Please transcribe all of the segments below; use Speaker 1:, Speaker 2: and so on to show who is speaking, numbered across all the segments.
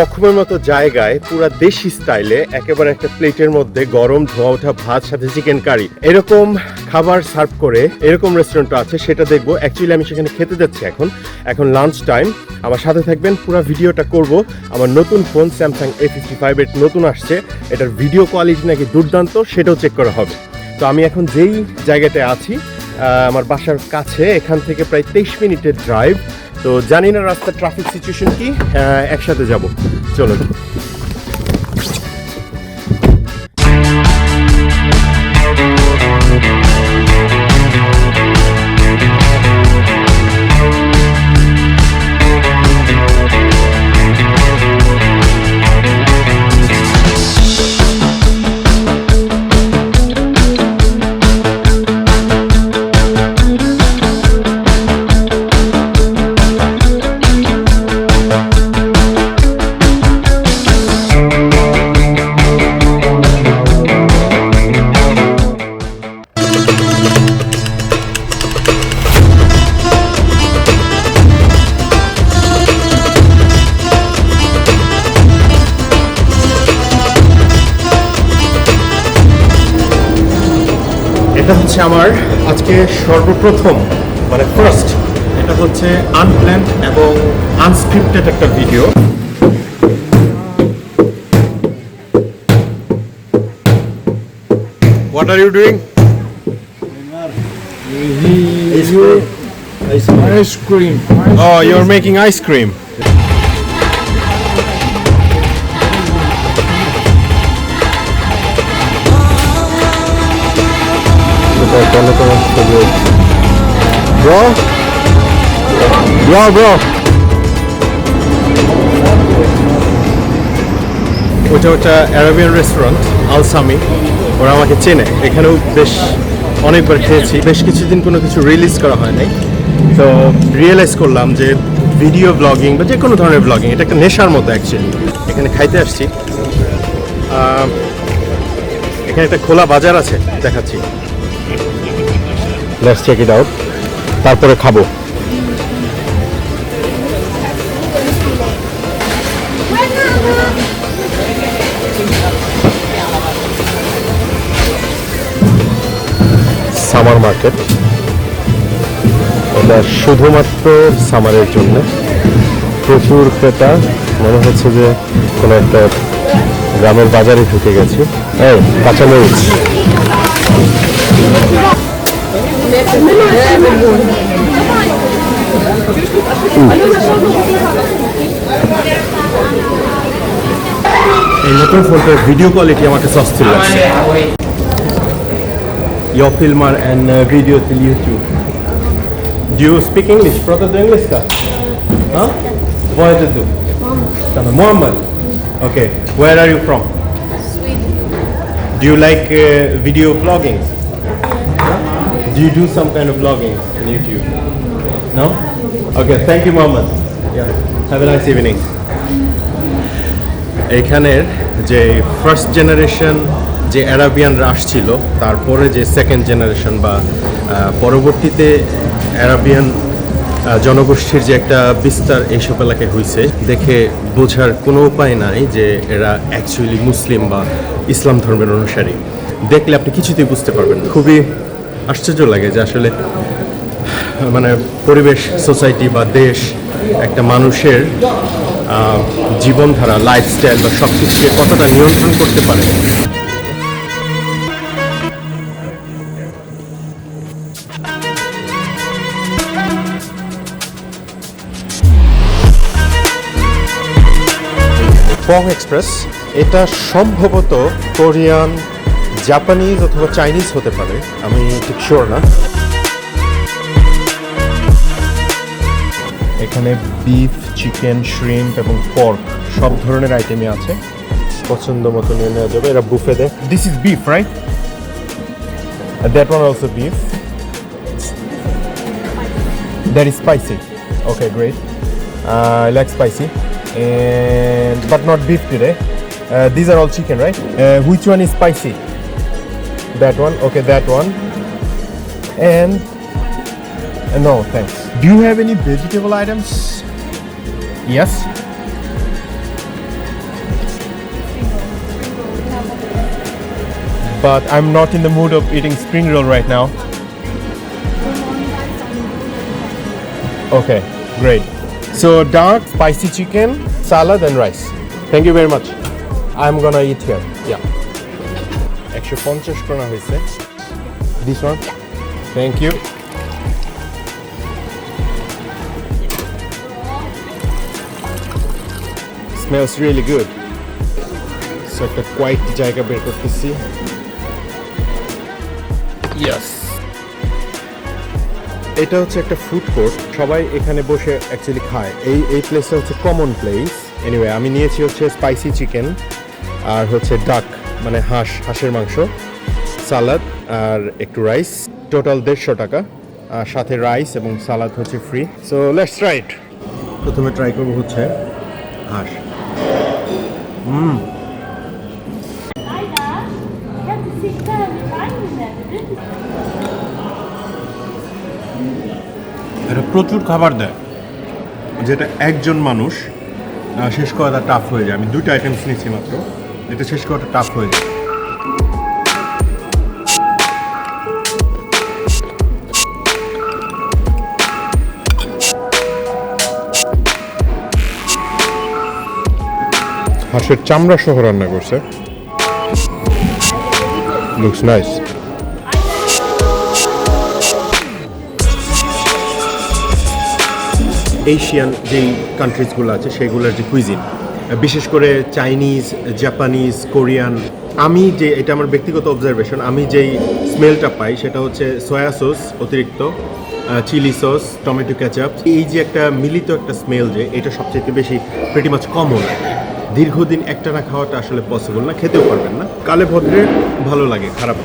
Speaker 1: স্টকহোমের মতো জায়গায় পুরো দেশি স্টাইলে একেবারে একটা প্লেটের মধ্যে গরম ধোয়া ওঠা ভাত, সাথে চিকেন কারি এরকম খাবার সার্ভ করে এরকম রেস্টুরেন্ট আছে, সেটা দেখব। অ্যাকচুয়ালি আমি সেখানে খেতে যাচ্ছি এখন। এখন লাঞ্চ টাইম আমার সাথে থাকবেন, পুরো ভিডিওটা করব। আমার নতুন phone Samsung A fifty five নতুন আসছে। এটার ভিডিও কোয়ালিটি নাকি দুর্দান্ত, সেটাও চেক করা হবে। তো আমি এখন যেই জায়গাটায় আছি আমার বাসার কাছে, এখান থেকে প্রায় তেইশ মিনিটের ড্রাইভ তো জানি না রাস্তার ট্রাফিক সিচুয়েশন কি একসাথে যাব। চলো এটা হচ্ছে আমার আজকে সর্বপ্রথম মানে ফার্স্ট এটা হচ্ছে আনপ্ল্যান্ড এবং আনস্ক্রিপ্টেড একটা video What are you doing?
Speaker 2: Ice cream.
Speaker 1: Oh, you're making ice cream. Bro? Bro, bro. ওটা ওটা অ্যারাবিয়ান রেস্টুরেন্ট আলসামি ওরা আমাকে চেনে। এখানেও বেশ অনেকবার খেয়েছি। বেশ কিছুদিন কোনো কিছু রিলিজ করা হয় নাই। তো রিয়েলাইজ করলাম যে ভিডিও ব্লগিং বা যে কোনো ধরনের ব্লগিং এটা একটা নেশার মতো অ্যাকচুয়ালি এখানে খাইতে আসছি। এখানে একটা খোলা বাজার আছে দেখাচ্ছি। লেটস চেক ইট আউট তারপরে খাব। সামার মার্কেট এটা শুধুমাত্র সামারের জন্য। প্রচুর ক্রেতা। মনে হচ্ছে যে কোনো একটা গ্রামের বাজারে ঢুকে গেছি। এই, কাঁচামরিচ। এই নতুন ফোনটার ভিডিও কোয়ালিটি আমার কাছে অস্থির লাগছে Jag filmar en eh, video till Youtube. Do you speak English? Pratar du engelska? Ja? Vad heter du? Mohammed. Mohammed? Okay. Where are you from?
Speaker 3: Sweden.
Speaker 1: Do you like uh, video blogging? Do you do some kind of blogging on YouTube? No? Okay, thank you, Mohammed. Yeah. Have a nice evening. এখানের যে first generation যে অ্যারাবিয়ানরা আসছিল তারপরে যে second generation বা পরবর্তীতে Arabian জনগোষ্ঠীর যে একটা বিস্তার এইসব এলাকায় হয়েছে দেখে বোঝার কোনো উপায় নাই যে এরা অ্যাকচুয়ালি মুসলিম বা ইসলাম ধর্মের অনুসারী দেখলে আপনি কিছুতেই বুঝতে পারবেন খুবই আশ্চর্য লাগে যে আসলে মানে পরিবেশ, সোসাইটি বা দেশ, একটা মানুষের জীবনধারা লাইফস্টাইল বা সব কিছুকে কতটা নিয়ন্ত্রণ করতে পারে। পং এক্সপ্রেস এটা সম্ভবত কোরিয়ান জাপানিজ অথবা চাইনিজ হতে পারে আমি ঠিক শিওর না। এখানে বিফ চিকেন শ্রিম্প এবং পর্ক সব ধরনের আইটেমই আছে। পছন্দ মতো নিয়ে নেওয়া যাবে এরা বুফে দেয় this is beef right that one also beef that is spicy okay great I like spicy but not not beef today. R all chicken right chicken one which one is spicy? that one? Okay that one. And uh, no thanks. Do you have any vegetable items? Yes. But I'm not in the mood of eating spring roll right now. Okay great. So dark spicy chicken salad and rice. Thank you very much. I'm gonna eat here. একশো পঞ্চাশ হয়েছে। This one thank you smells really good so একটা quiet জায়গা বের করতেছি। ইয়াস এটা হচ্ছে একটা ফুড কোর্ট সবাই এখানে বসে অ্যাকচুয়ালি খায়। এই এই প্লেসটা হচ্ছে কমন প্লেস এনিওয়ে আমি নিয়েছি হচ্ছে স্পাইসি চিকেন আর হচ্ছে ডাক মানে হাঁস, হাঁসের মাংস, সালাদ আর একটু রাইস টোটাল দেড়শো টাকা। আর সাথে রাইস এবং সালাদ হচ্ছে ফ্রি সো লেটস রাইট প্রথমে ট্রাই করব হচ্ছে হাঁস।
Speaker 2: reingemeldet.
Speaker 1: এটা প্রচুর খাবার দেয়। যেটা একজন মানুষ শেষ করাটা টাফ হয়ে যায়। আমি দুটো আইটেমস নিচ্ছি মাত্র। এটা শেষ করাটা টাফ হয়ে যায়। হাঁসের চামড়া সহ রান্না করছে। লুকস নাইস এশিয়ান যেই কান্ট্রিজগুলো আছে সেগুলোর যে কুইজিন বিশেষ করে চাইনিজ, জাপানিজ, কোরিয়ান। আমি যে, এটা আমার ব্যক্তিগত অবজারভেশন আমি যেই স্মেলটা পাই, সেটা হচ্ছে সয়া সস অতিরিক্ত চিলি সস টমেটো ক্যাচাপ এই যে একটা মিলিত একটা স্মেল যে, এটা সবচেয়ে বেশি প্রেটি মাছ কমন দীর্ঘদিন একটানা খাওয়াটা আসলে পসিবল না, খেতেও পারবেন না। কালে ভদ্রে ভালো লাগে, খারাপ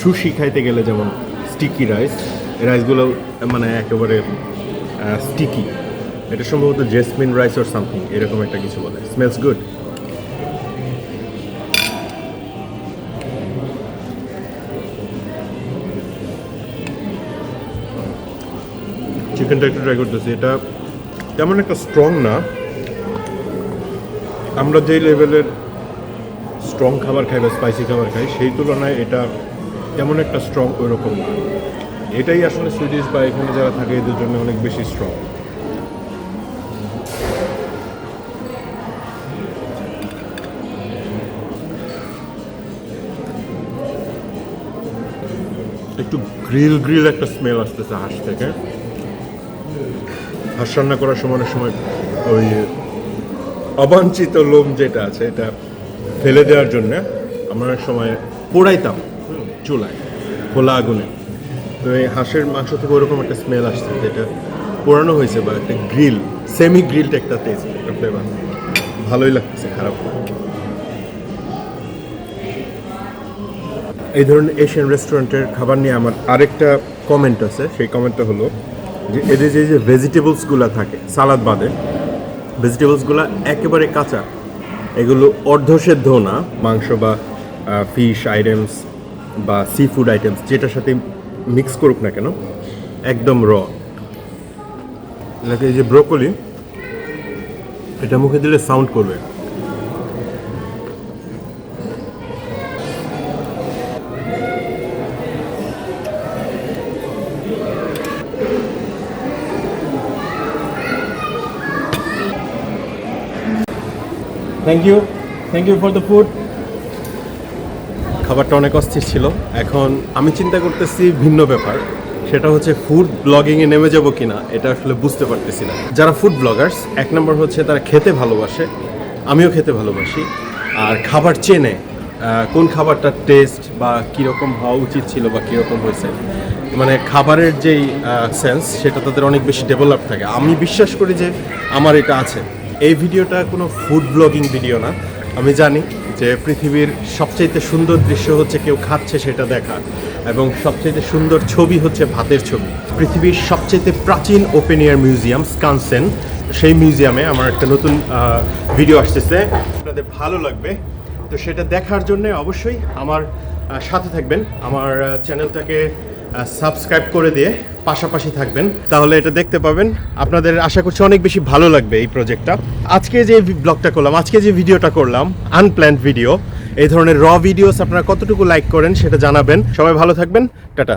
Speaker 1: সুশি খাইতে গেলে যেমন স্টিকি রাইস রাইসগুলো মানে একেবারে স্টিকি এটা সম্ভবত জেসমিন রাইস অর সামথিং এরকম একটা কিছু বলে। স্মেলস গুড চিকেনটা একটু ট্রাই করতেছি। এটা তেমন একটা স্ট্রং না। আমরা যেই লেভেলের স্ট্রং খাবার খাই বা স্পাইসি খাবার খাই, সেই তুলনায় এটা তেমন একটা স্ট্রং ওইরকম না। এটাই আসলে সুইডিশ বা এখানে যারা থাকে, এদের জন্য অনেক বেশি স্ট্রং একটু গ্রিল গ্রিল একটা স্মেল আসতেছে হাঁস থেকে। হাঁস রান্না করার সময় অনেক সময় ওই অবাঞ্ছিত লোম যেটা আছে, এটা ফেলে দেওয়ার জন্য আমরা অনেক সময় পোড়াইতাম। চুলায়, খোলা আগুনে। তো এই হাঁসের মাংস থেকে ওরকম একটা স্মেল আসছে যেটা পোড়ানো হয়েছে বা একটা গ্রিল সেমি গ্রিলটা একটা টেস্ট একটা ফ্লেভার ভালোই লাগতেছে, খারাপ এই ধরনের এশিয়ান রেস্টুরেন্টের খাবার নিয়ে আমার আরেকটা কমেন্ট আছে। সেই কমেন্টটা হলো যে এদের যে যে ভেজিটেবলসগুলো থাকে, সালাদ বাদে ভেজিটেবলসগুলো একেবারে কাঁচা। এগুলো অর্ধসেদ্ধ না, মাংস বা ফিশ আইটেমস বা সি ফুড আইটেমস যেটার সাথে মিক্স করুক না কেন একদম র এই যে ব্রোকলি এটা মুখে দিলে সাউন্ড করবে। Thank you thank you for the food খাবারটা অনেক অস্থির ছিল। এখন আমি চিন্তা করতেছি ভিন্ন ব্যাপার। সেটা হচ্ছে ফুড ব্লগিংয়ে নেমে যাব কিনা, এটা আসলে বুঝতে পারতেছি না। যারা ফুড ব্লগার্স এক নম্বর হচ্ছে তারা খেতে ভালোবাসে, আমিও খেতে ভালোবাসি। আর খাবার চেনে কোন খাবারটার টেস্ট বা কীরকম হওয়া উচিত ছিল বা কীরকম হয়েছে। মানে খাবারের যেই সেন্স সেটা তাদের অনেক বেশি ডেভেলপ থাকে। আমি বিশ্বাস করি যে আমার এটা আছে। এই ভিডিওটা কোনো ফুড ব্লগিং ভিডিও না। আমি জানি যে পৃথিবীর সবচাইতে সুন্দর দৃশ্য হচ্ছে কেউ খাচ্ছে সেটা দেখা, এবং সবচাইতে সুন্দর ছবি হচ্ছে ভাতের ছবি। পৃথিবীর সবচাইতে প্রাচীন ওপেন এয়ার মিউজিয়াম স্কানসেন সেই মিউজিয়ামে আমার একটা নতুন ভিডিও আসতেছে। আপনাদের ভালো লাগবে। তো সেটা দেখার জন্য অবশ্যই আমার সাথে থাকবেন। আমার চ্যানেলটাকে সাবস্ক্রাইব করে দিয়ে পাশাপাশি থাকবেন। তাহলে এটা দেখতে পাবেন। আপনাদের আশা করছি অনেক বেশি ভালো লাগবে এই প্রজেক্টটা আজকে যে ব্লগটা করলাম, আজকে যে ভিডিওটা করলাম আনপ্ল্যান্ড ভিডিও এই ধরনের র ভিডিওস আপনারা কতটুকু লাইক করেন সেটা জানাবেন। সবাই ভালো থাকবেন। টাটা।